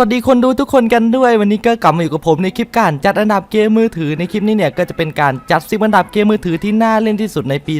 วัสดีคนดูทุกคนกันด้วยวันนี้ก็กลับมาอยู่กับผมในคลิปการจัดอันดับเกมมือถือในคลิปนี้เนี่ยก็จะเป็นการจัดซิบอันดับเกมมือถือที่น่าเล่นที่สุดในปี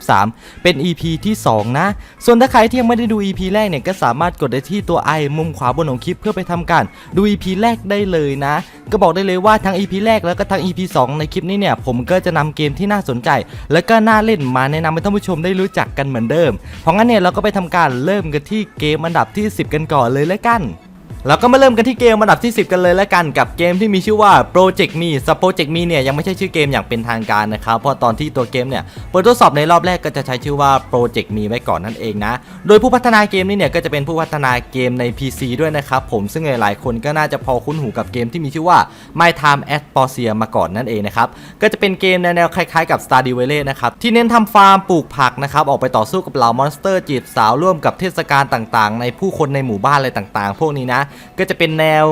2023 เป็น EP ที่ 2 นะ ส่วนถ้าใครที่ยังไม่ได้ดู EP แรกเนี่ยก็สามารถกดได้ที่ตัวไอมุมขวาบนของคลิปเพื่อไปทำการดู EP แรกได้เลยนะ ก็บอกได้เลยว่าทั้ง EP แรกแล้วก็ทั้ง EP 2 ในคลิปนี้เนี่ยผมก็จะนำเกมที่น่าสนใจ และก็น่าเล่นมาแนะนำให้ท่านผู้ชมได้รู้จักกันเหมือนเดิม เพราะงั้นเนี่ยเราก็ไปทำการเริ่มกันที่เกมอันดับที่ 10 กันก่อนเลยแล้วกัน เราก็มาเริ่มกันที่เกมอันดับที่ 10 กันเลยแล้วกันกับเกมที่มีชื่อว่า Project Me ส Project Me เนี่ยยังไม่ใช่ชื่อเกมอย่างเป็นทางการนะครับ เพราะตอนที่ตัวเกมเนี่ยเปิดทดสอบในรอบแรกก็จะใช้ชื่อว่า Project Me ไว้ก่อนนั่นเองนะ โดยผู้พัฒนาเกมนี้เนี่ยก็จะเป็นผู้พัฒนาเกมใน PC ด้วยนะครับผมซึ่งหลายๆคนก็น่าจะพอคุ้นหูกับเกมที่มีชื่อว่า My Time at p o r c i a มาก่อนนั่นเองนะครับก็จะเป็นเกมแนวๆคล้ายๆกับ Stardew Valley นะครับที่เน้นทำฟาร์มปลูกผักนะครับออกไปต่อสู้กับเหล่ามอนสเตอร์จีบสาวร่วมกับเทศกาลต่างๆ ในผู้คนในหมู่บ้านอะไรต่างๆ พวกนี้นะก็จะเป็นแนว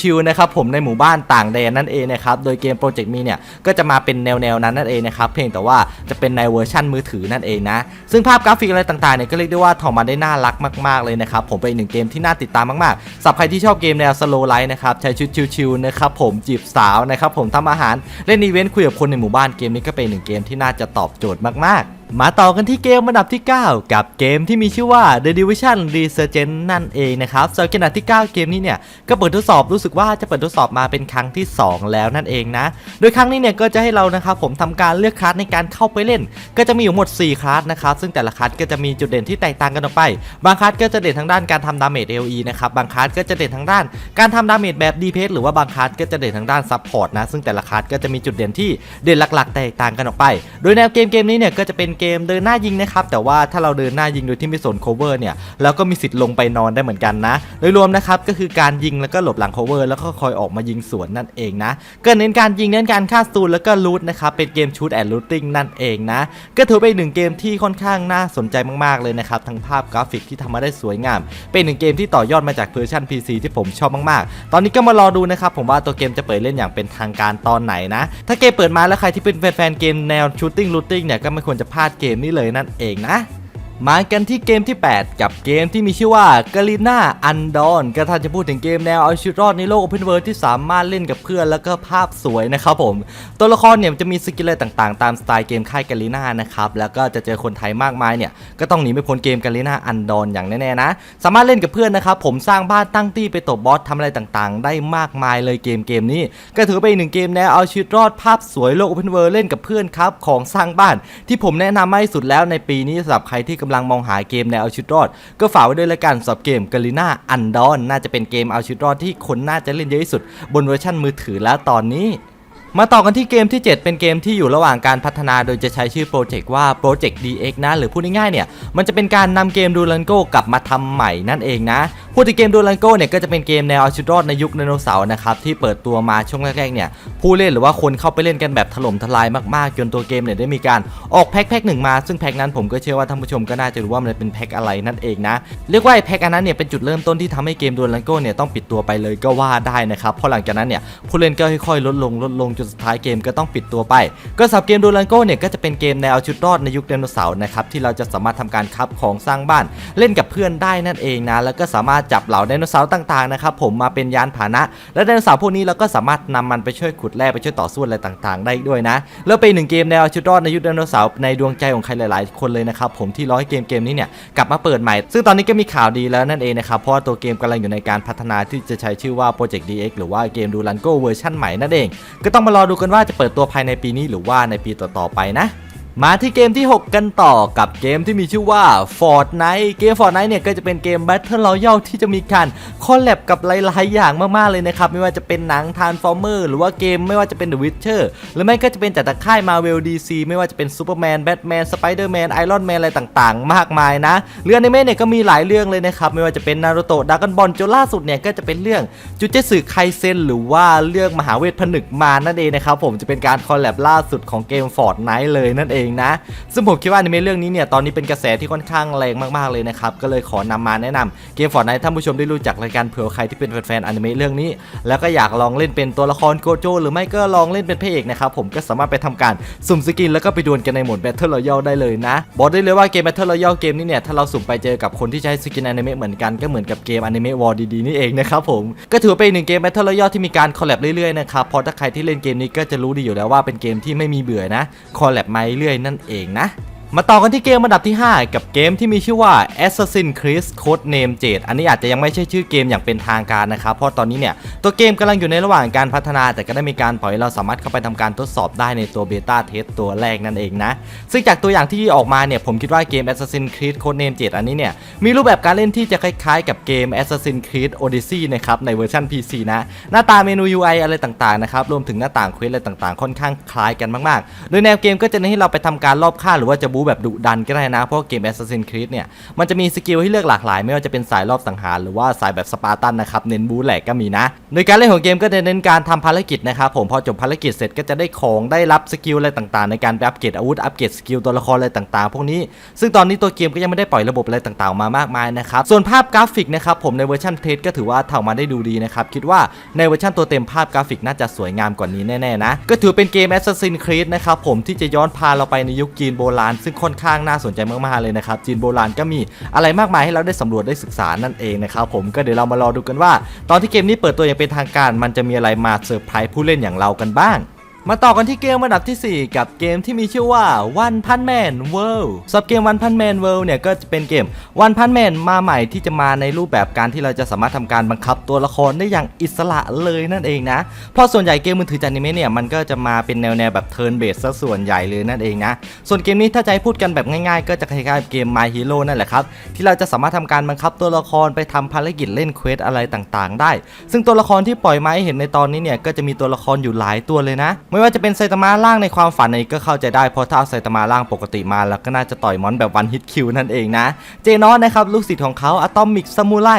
ชิลๆนะครับผมในหมู่บ้านต่างแดนนั่นเองนะครับโดยเกมโปรเจกต์มีเนี่ยก็จะมาเป็นแนวๆนั้นนั่นเองนะครับเพียงแต่ว่าจะเป็นในเวอร์ชันมือถือนั่นเองนะซึ่งภาพกราฟิกอะไรต่างๆเนี่ยก็เรียกได้ว่าถอมาได้น่ารักมากๆเลยนะครับผมเป็นอีกหนึ่งเกมที่น่าติดตามมากๆสำหรับใครที่ชอบเกมแนวสโลไลท์นะครับใช้ชุดชิลๆนะครับผมจีบสาวนะครับผมทำอาหารเล่นอีเวนต์คุยกับคนในหมู่บ้านเกมนี้ก็เป็นหนึ่งเกมที่น่าจะตอบโจทย์มากๆ มาต่อกันที่เกมอันดับที่ 9 กับเกมที่มีชื่อว่า The Division Resurgence นั่นเองนะครับสำหรับขนาดที่ 9 เกมนี้เนี่ยก็เปิดทดสอบรู้สึกว่าจะเปิดทดสอบมาเป็นครั้งที่ 2 แล้วนั่นเองนะ โดยครั้งนี้เนี่ยก็จะให้เรานะครับผมทำการเลือกคลาสในการเข้าไปเล่น ก็จะมีอยู่หมด 4 คลาสนะครับซึ่งแต่ละคลาสก็จะมีจุดเด่นที่แตกต่างกันออกไป บางคลาสก็จะเด่นทางด้านการทำดาเมจ AOE นะครับบางคลาสก็จะเด่นทางด้าน การทำดาเมจแบบ DPS หรือว่าบางคลาสก็จะเด่นทางด้านซัพพอร์ตนะซึ่งแต่ละคลาสก็จะมีจุดเด่นที่เด่นหลัก ๆ แตกต่างกันออกไป โดยแนวเกมเกมนี้เนี่ยก็จะเป็นเกมเดินหน้ายิงนะครับแต่ว่าถ้าเราเดินหน้ายิงโดยที่ไม่สน cover เนี่ยเราก็มีสิทธิ์ลงไปนอนได้เหมือนกันนะ โดยรวมนะครับก็คือการยิงแล้วก็หลบหลัง cover แล้วก็คอยออกมายิงสวนนั่นเองนะก็เน้นการยิงเน้นการฆ่าซูนแล้วก็ลูทนะครับเป็นเกมชูตแอนด์ลูตติ้งนั่นเองนะก็ถือเป็นหนึ่งเกมที่ค่อนข้างน่าสนใจมากๆเลยนะครับทั้งภาพกราฟิกที่ทำมาได้สวยงาม เป็นหนึ่งเกมที่ต่อยอดมาจากเวอร์ชัน PC ที่ผมชอบมากๆ ตอนนี้ก็มารอดูนะครับผมว่าตัวเกมจะเปิดเล่นอย่างเป็นทางการตอนไหนนะถ้าเกมเปิดมาแล้วใครที่เป็นแฟนๆเกมแนวชูตติ้งลูตติ้งเนี่ยก็ไม่ควรจะพลาดเกมนี้เลยนั่นเองนะ มากันที่เกมที่ 8 กับเกมที่มีชื่อว่า g a l i n a Undone ก็ถ้าจะพูดถึงเกมแนวเอาชีวิตรอดในโลก Open World ที่สามารถเล่นกับเพื่อนแล้วก็ภาพสวยนะครับผม ตัวละครเนี่ยจะมีสกิลอะไรต่างๆ ตามสไตล์เกมค่าย g a l i n a นะครับ แล้วก็จะเจอคนไทยมากมายเนี่ยก็ต้องหนีไม่พ้นเกม g a l i n a Undone อย่างแน่ๆนะ สามารถเล่นกับเพื่อนนะครับผมสร้างบ้านตั้งตี้ไปตบบอสทำอะไรต่างๆ ได้มากมายเลยเกมเกมนี้ ก็ถือเป็นหนึ่งเกมแนวเอาชีวิตรอดภาพสวยโลก Open World เล่นกับเพื่อนครับของสร้างบ้านที่ผมแนะนำมากที่สุดแล้วในปีนี้สำหรับใครที่กำลังมองหาเกมแนวเอาชุดรอด ก็ฝากไว้ด้วยละกันสำหรับเกมกาลิน่าอันดอน่าจะเป็นเกมเอาชุดรอดที่คนน่าจะเล่นเยอะที่สุด บนเวอร์ชันมือถือแล้วตอนนี้มาต่อกันที่เกมที่ 7 เป็นเกมที่อยู่ระหว่างการพัฒนาโดยจะใช้ชื่อโปรเจกต์ว่า Project DX นะ หรือพูดง่ายๆเนี่ย มันจะเป็นการนำเกมดูลันโกกลับมาทำใหม่นั่นเองนะพูดถึงเกมดูลันโกเนี่ยก็จะเป็นเกมแนวเอาชีวิตรอดในยุคไดโนเสาร์นะครับที่เปิดตัวมาช่วงแรกๆเนี่ยผู้เล่นหรือว่าคนเข้าไปเล่นกันแบบถล่มทลายมากๆ จนตัวเกมเนี่ยได้มีการออกแพ็คแพ็คหนึ่งมา ซึ่งแพ็คนั้นผมก็เชื่อว่าท่านผู้ชมก็น่าจะรู้ว่ามันเป็นแพ็คอะไรนั่นเองนะเรียกว่าไอแพ็คอันนั้นเนี่ยเป็นจุดเริ่มต้นที่ทำให้เกมดูลันโกเนี่ยต้องปิดตัวไปเลยก็ว่าได้นะครับเพราะหลังจากนั้นเนี่ยผู้เล่นก็ค่อยๆลดลงลดลงจนสุดท้ายเกมก็ต้องปิดตัวไป ก็สำหรับเกมดูลันโกเนี่ยก็จะเป็นเกมแนวอาชุดรอดในยุคไดโนเสาร์นะครับที่เราจะสามารถทำการคับของสร้างบ้านเล่นกับเพื่อนได้นั่นเองนะแล้วก็สามารถจับเหล่าไดโนเสาร์ต่างๆนะครับผมมาเป็นยานพาหนะ และไดโนเสาร์พวกนี้เราก็สามารถนำมันไปช่วยขุดแร่ไปช่วยต่อสู้อะไรต่างๆ ได้ด้วยนะ แล้วเป็นหนึ่งเกมแนวเอาชุดรอดในยุคไดโนเสาร์ในดวงใจของใครหลาย ๆ คนเลยนะครับผมที่รอให้เกมเกมนี้เนี่ยกลับมาเปิดใหม่ ซึ่งตอนนี้ก็มีข่าวดีแล้วนั่นเองนะครับเพราะว่าตัวเกมกำลังอยู่ในการพัฒนาที่จะใช้ชื่อว่า Project DX หรือว่าเกมดูลันโกเวอร์ชันใหม่นั่นเอง ก็ต้องมารอดูกันว่าจะเปิดตัวภายในปีนี้หรือว่าในปีต่อๆไปนะ มาที่เกมที่ 6 กันต่อกับเกมที่มีชื่อว่า Fortnite เกม Fortnite เนี่ยก็จะเป็นเกม Battle Royale ที่จะมีการคอลแลบกับหลาย ๆ อย่างมาก ๆ เลยนะครับ ไม่ว่าจะเป็นหนัง Transformer หรือว่าเกมไม่ว่าจะเป็น The Witcher หรือไม่ก็จะเป็นจากตะค่าย Marvel DC ไม่ว่าจะเป็น Superman Batman Spider-Man Iron Man อะไรต่าง ๆ มากมายนะเรื่องอนิเมเนี่ยก็มีหลายเรื่องเลยนะครับไม่ว่าจะเป็น Naruto Dragon Ball จนล่าสุดเนี่ยก็จะเป็นเรื่องจุเจสึไคเซนหรือว่าเรื่องมหาเวทผนึกมานั่นเองนะครับผมจะเป็นการคอลแลบล่าสุดของเกม Fortnite เลยนั่นเององนะซึ่งผมคิดว่าอนิเมะเรื่องนี้เนี่ยตอนนี้เป็นกระแสที่ค่อนข้างแรงมากๆเลยนะครับก็เลยขอนำมาแนะนำเกมฟอร์ดไนท่านผู้ชมได้รู้จักรายการเผื่อใครที่เป็นแฟนๆอนิเมะเรื่องนี้ แล้วก็อยากลองเล่นเป็นตัวละครโกโจหรือไม่ก็ลองเล่นเป็นพระเอกนะครับผมก็สามารถไปทำการสุ่มสกินแล้วก็ไปดวลกันในโหมด Battle Royale ได้เลยนะบอกได้เลยว่าเกม Battle Royale เกมนี้เนี่ยถ้าเราสุ่มไปเจอกับคนที่ใช้สกินอนิเมะเหมือนกันก็เหมือนกับเกมอนิเมะวอร์ดีๆนี่เองนะครับผมก็ถือเป็นหนึ่งเกม Battle Royale ที่มีการคอลแลบเรื่อยๆนะครับเพราะถ้าใครที่เล่นเกมนี้ก็จะรู้ดีอยู่แล้วว่าเป็นเกมที่ไม่มีเบื่อนะคอลแลบมาเรื่อยๆ นั่นเองนะ มาต่อกันที่เกมอันดับที่ 5 กับเกมที่มีชื่อว่า Assassin's Creed Code Name Jade อันนี้อาจจะยังไม่ใช่ชื่อเกมอย่างเป็นทางการนะครับ เพราะตอนนี้เนี่ย ตัวเกมกำลังอยู่ในระหว่างการพัฒนาแต่ก็ได้มีการปล่อยเราสามารถเข้าไปทำการทดสอบได้ในตัวเบต้าเทสตัวแรกนั่นเองนะ ซึ่งจากตัวอย่างที่ออกมาเนี่ย ผมคิดว่าเกม Assassin's Creed Code Name Jade อันนี้เนี่ย มีรูปแบบการเล่นที่จะคล้ายๆ กับเกม Assassin's Creed Odyssey นะครับในเวอร์ชัน PC นะ หน้าตาเมนู UI อะไรต่างๆนะครับรวมถึงหน้าต่างเควสอะไรต่างๆ ค่อนข้างคล้ายกันมากๆ โดยแนวเกมก็จะเน้นให้เราไปทำการรอบฆ่าหรือว่าจะบูแบบดุดันก็ได้นะ เพราะเกม Assassin's Creed เนี่ย มันจะมีสกิลให้เลือกหลากหลาย ไม่ว่าจะเป็นสายรอบสังหารหรือว่าสายแบบสปาร์ตันนะครับ เน้นบู๊แหลกก็มีนะ โดยการเล่นของเกมก็จะเน้นการทำภารกิจนะครับผมพอจบภารกิจเสร็จก็จะได้ของได้รับสกิลอะไรต่างๆ ในการไปอัปเกรดอาวุธอัปเกรดสกิลตัวละครอะไรต่างๆ พวกนี้ ซึ่งตอนนี้ตัวเกมก็ยังไม่ได้ปล่อยระบบอะไรต่างๆ มามากมายนะครับส่วนภาพกราฟิกนะครับผมในเวอร์ชันเทสก็ถือว่าทำมาได้ดูดีนะครับคิดว่าในเวอร์ชันตัวเต็มภาพกราฟิกน่าจะสวยงามกว่านี้แน่ๆนะก็ถือเป็นเกม Assassin's Creed นะครับผมที่จะย้อนพาเราไปในยุคจีนโบราณซึงค่อนข้างน่าสนใจมากๆเลยนะครับจีนโบราณก็มีอะไรมากมายให้เราได้สำรวจได้ศึกษานั่นเองนะครับผมก็เดี๋ยวเรามารอดูกันว่า ตอนที่เกมนี้เปิดตัวอย่างเป็นทางการ มันจะมีอะไรมาเซอร์ไพรส์ผู้เล่นอย่างเรากันบ้าง มาต่อกันที่เกมอันดับทีสี่ 4 กับเกมที่มีชื่อว่า One Punch Man World สำหรับเกม One Punch Man World เนี่ยก็จะเป็นเกม One Punch Man มาใหม่ที่จะมาในรูปแบบการที่เราจะสามารถทำการบังคับตัวละครได้อย่างอิสระเลยนั่นเองนะ เพราะส่วนใหญ่เกมมือถือจากอนิเมะเนี่ยมันก็จะมาเป็นแนวแนวแบบเทิร์นเบสซะส่วนใหญ่เลยนั่นเองนะ ส่วนเกมนี้ถ้าจะให้พูดกันแบบง่ายๆ ก็จะคล้ายๆเกม My Hero นั่นแหละครับที่เราจะสามารถทำการบังคับตัวละครไปทำภารกิจเล่นเควสอะไรต่างๆ ได้ ซึ่งตัวละครที่ปล่อยมาให้เห็นในตอนนี้เนี่ยก็จะมีตัวละครอยู่หลายตัวเลยนะไม่ว่าจะเป็นไซตามะล่างในความฝันนี้ก็เข้าใจได้เพราะถ้าเอาไซตามะล่างปกติมาแล้วก็น่าจะต่อยมอนแบบวันฮิตคิวนั่นเองนะ เจนอสนะครับลูกศิษย์ของเขาอะตอมิกซามูไร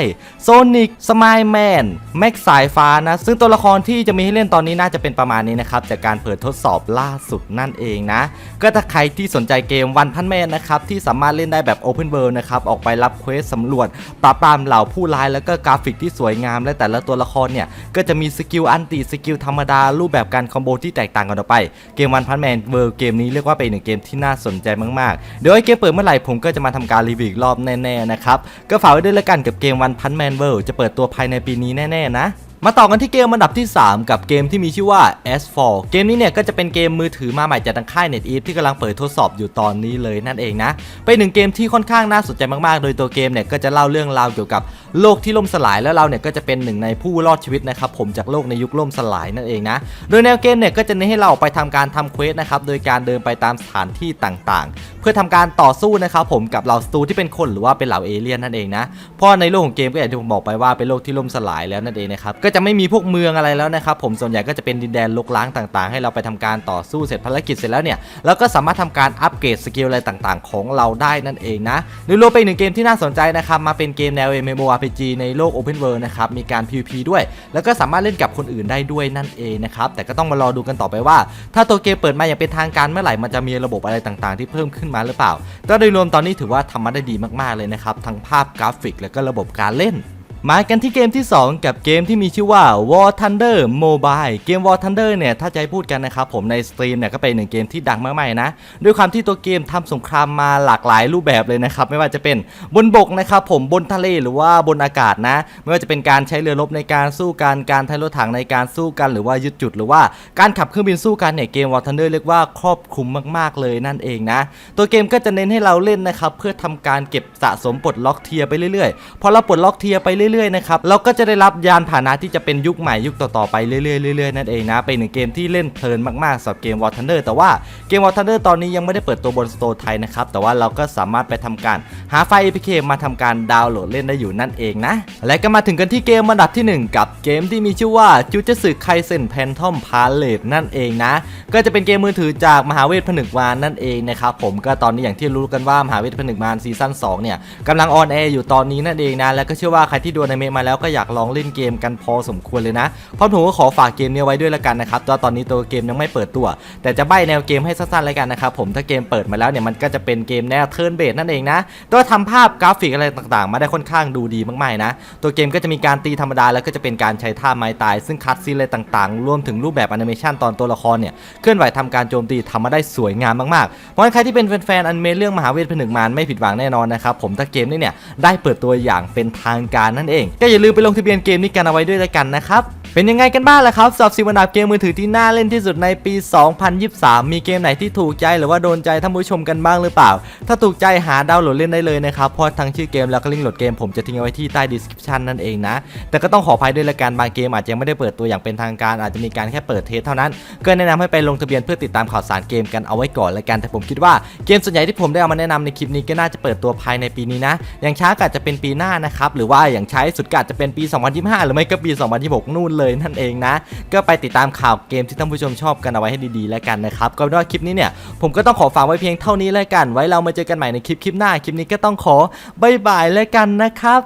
โซนิกสมายแมนแม็กสายฟ้านะซึ่งตัวละครที่จะมีให้เล่นตอนนี้น่าจะเป็นประมาณนี้นะครับจากการเปิดทดสอบล่าสุดนั่นเองนะ ก็ถ้าใครที่สนใจเกมวันพันแมนนะครับที่สามารถเล่นได้แบบ Open World นะครับออกไปรับเควสสำรวจปราบปรามเหล่าผู้ร้ายแล้วก็กราฟิกที่สวยงาม และแต่ละตัวละครเนี่ยก็จะมีสกิลอันติสกิลธรรมดารูปแบบการคอมโบที่แตตกต่างกันออกไป เกมวันพันแมนเวิร์เกมนี้เรียกว่าเป็นหนึ่งเกมที่น่าสนใจมากๆ เดี๋ยวไอ้เกมเปิดเมื่อไหร่ผมก็จะมาทำการรีวิวอีกรอบแน่ๆนะครับ ก็ฝากไว้ด้วยละกันกับเกมวันพันแมนเวิร์จะเปิดตัวภายในปีนี้แน่ๆนะ มาต่อกันที่เกมอันดับที่ 3 กับเกมที่มีชื่อว่า S4 เกมนี้เนี่ยก็จะเป็นเกมมือถือมาใหม่จากทางค่าย NetEase ที่กำลังเปิดทดสอบอยู่ตอนนี้เลยนั่นเองนะ เป็นหนึ่งเกมที่ค่อนข้างน่าสนใจมากๆ โดยตัวเกมเนี่ยก็จะเล่าเรื่องราวเกี่ยวกับโลกที่ล่มสลายแล้วเราเนี่ยก็จะเป็นหนึ่งในผู้รอดชีวิตนะครับผมจากโลกในยุคล่มสลายนั่นเองนะ โดยแนวเกมเนี่ยก็จะเน้นให้เราไปทำการทำเควสนะครับโดยการเดินไปตามสถานที่ต่างๆ เพื่อทำการต่อสู้นะครับผมกับเหล่าสตูที่เป็นคนหรือว่าเป็นเหล่าเอเลี่ยนนั่นเองนะเพราะในโลกของเกมก็อย่างที่ผมบอกไปว่าเป็นโลกที่ล่มสลายแล้วนั่นเองนะครับก็จะไม่มีพวกเมืองอะไรแล้วนะครับผมส่วนใหญ่ก็จะเป็นดินแดนลกล้างต่างๆ ให้เราไปทำการต่อสู้เสร็จภารกิจเสร็จแล้วเนี่ยเราก็สามารถทำการอัปเกรดสกิลอะไรต่างๆ ของเราได้นั่นเองนะโดยรวมเป็นหนึ่งเกมที่น่าสนใจนะครับมาเป็นเกมแนว MMORPG ในโลก Open World นะครับมีการ PVP ด้วย แล้วก็สามารถเล่นกับคนอื่นได้ด้วยนั่นเองนะครับแต่ก็ต้องมารอดูกันต่อไปว่า ถ้าตัวเกมเปิดมาอย่างเป็นทางการเมื่อไหร่มันจะมีระบบอะไรต่างๆ ที่เพิ่มขึ้นมาหรือเปล่าก็โดยรวมตอนนี้ถือว่าทำมาได้ดีมากๆเลยนะครับทั้งภาพกราฟิก แล้วก็ระบบการเล่น มากันที่เกมที่ 2 กับเกมที่มีชื่อว่า War Thunder Mobile เกม War Thunder เนี่ยถ้าจะให้พูดกันนะครับผมในสตรีมเนี่ยก็เป็นหนึ่งเกมที่ดังมากๆนะ ด้วยความที่ตัวเกมทำสงครามมาหลากหลายรูปแบบเลยนะครับ ไม่ว่าจะเป็นบนบกนะครับผมบนทะเลหรือว่าบนอากาศนะ ไม่ว่าจะเป็นการใช้เรือรบในการสู้กันการใช้รถถังในการสู้กันหรือว่ายึดจุด หรือว่าการขับเครื่องบินสู้กันเนี่ยเกม War Thunder เรียกว่าครอบคลุมมาก ๆเลยนั่นเองนะ ตัวเกมก็จะเน้นให้เราเล่นนะครับเพื่อทำการเก็บสะสมปลดล็อกเทียไปเรื่อยๆพอเราปลดล็อกเทียไปเรื่อยๆนะครับเราก็จะได้รับยานพาหนะที่จะเป็นยุคใหม่ยุคต่อๆไปเรื่อยๆเรื่อยๆนั่นเองนะเป็นหนึ่งเกมที่เล่นเพลินมากๆสำหรับเกม War Thunder แต่ว่าเกม War Thunder ตอนนี้ยังไม่ได้เปิดตัวบนสโตร์ไทยนะครับแต่ว่าเราก็สามารถไปทำการหาไฟล์ APK มาทำการดาวน์โหลดเล่นได้อยู่นั่นเองนะและก็มาถึงกันที่เกมอันดับที่หนึ่งกับเกมที่มีชื่อว่าจูเจสึไคเซนแพนทอมพาเลตนั่นเองนะ ก็จะเป็นเกมมือถือจากมหาเวทผนึกมารนั่นเองนะครับผมก็ตอนนี้อย่างที่รู้กันว่ามหาเวทผนึกมารซีซั่น2เนี่ยกำลังออนแอร์อยู่ตอนนี้นั่นเองนะแล้วก็เชื่อว่าใครที่ดูอนิเมะมาแล้วก็อยากลองเล่นเกมกันพอสมควรเลยนะเพราะผมก็ขอฝากเกมนี้ไว้ด้วยละกันนะครับตัวตอนนี้ตัวเกมยังไม่เปิดตัว แต่จะใบแนวเกมให้สั้นๆเลยกันนะครับผมถ้าเกมเปิดมาแล้วเนี่ยมันก็จะเป็นเกมแนวเทิร์นเบสนั่นเองนะตัวทำภาพกราฟิกอะไรต่างๆ มาได้ค่อนข้างดูดีมากๆนะตัวเกมก็จะมีการตีธรรมดาแล้วก็จะเป็นการใช้ท่าไม้ตาย ซึ่งคัดซีนอะไรต่างๆ รวมถึงรูปแบบแอนิเมชันตอนตัวละครเนี่ยเคลื่อนไหวทำการโจมตีทำมาได้สวยงามมากๆเพราะฉะนั้นใครที่เป็นแฟนๆอนิเมะเรื่องมหาเวทผนึกมารไม่ผิดหวังแน่นอนนะครับผมถ้าเกมนี้เนี่ยได้เปิดตัวอย่างเป็นทางการนั่นเองก็อย่าลืมไปลงทะเบียนเกมนี้กันเอาไว้ด้วยละกันนะครับเป็นยังไงกันบ้างล่ะครับสำหรับสิบอันดับเกมมือถือที่น่าเล่นที่สุดในปี 2023 มีเกมไหนที่ถูกใจหรือว่าโดนใจท่านผู้ชมกันบ้างหรือเปล่า ถ้าถูกใจหาดาวน์โหลดเล่นได้เลยนะครับ เพราะทั้งชื่อเกมแล้วก็ลิงก์โหลดเกมผมจะทิ้งเอาไว้ที่ใต้ description นั่นเองนะ แต่ก็ต้องขออภัยด้วยละกันบางเกมอาจจะยังไม่ได้เปิดตัวอย่างเป็นทางการอาจจะมีการแค่เปิดเทสเท่านั้น ก็แนะนำให้ไปลงทะเบียนเพื่อติดตามข่าวสารเกมกันเอาไว้ก่อนละกัน แต่ผมคิดว่าเกมส่วนใหญ่ที่ผมได้เอามาแนะนำในคลิปนี้ก็น่าจะเปิดตัวภายในปีนี้นะ อย่างช้าก็อาจจะเป็นปีหน้านะครับหรือว่าอย่างช้าายสุดก็อาจจะเป็นปี 2025 หรือไม่ก็ปี 2026 นู่นเลยนั่นเองนะ ก็ไปติดตามข่าวเกมที่ท่านผู้ชมชอบกันเอาไว้ให้ดีๆ แล้วกันนะครับ ก็เป็นว่าคลิปนี้เนี่ยผมก็ต้องขอฝากไว้เพียงเท่านี้แล้วกัน ไว้เรามาเจอกันใหม่ในคลิปคลิปหน้า คลิปนี้ก็ต้องขอบายบายแล้วกันนะครับ